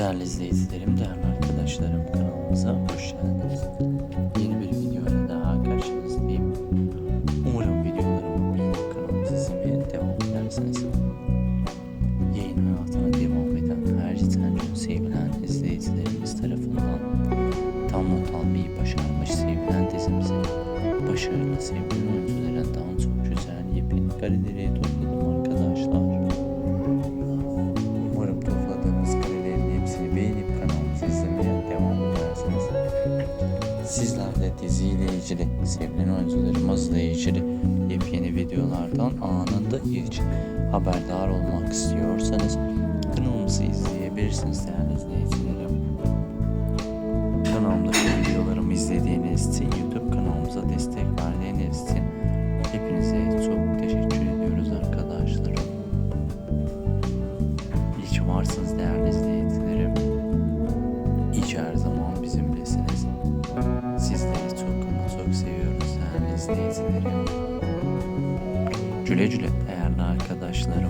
Değerli izleyicilerim, değerli arkadaşlarım kanalımıza hoş geldiniz. Yeni bir videoyla daha karşınızdayım. Umarım videolarımı beğenip kanalımızı izlemeye devam edersiniz. Yayın hayatına devam eden her gün sevilen izleyicilerimiz tarafından tam not almayı başarmış sevilen dizimizi başarılı sevilen oyuncularından çok güzel yepyeni kareleri topladım arkadaşlar. Sizler de diziyle ilgili, sevilen oyuncularımızla ilgili yepyeni videolardan anında ilk haberdar olmak istiyorsanız kanalımızı izleyebilirsiniz değerli izleyicilerim. Kanalımdaki videolarımı izlediğiniz için, YouTube kanalımıza destek verdiğiniz için hepinize çok teşekkür ediyoruz arkadaşlarım. İyi ki varsınız değerli izleyicilerim. Çok seviyoruz değerli izleyicilerim. Güle güle değerli arkadaşlarımız. Hoşçakalın.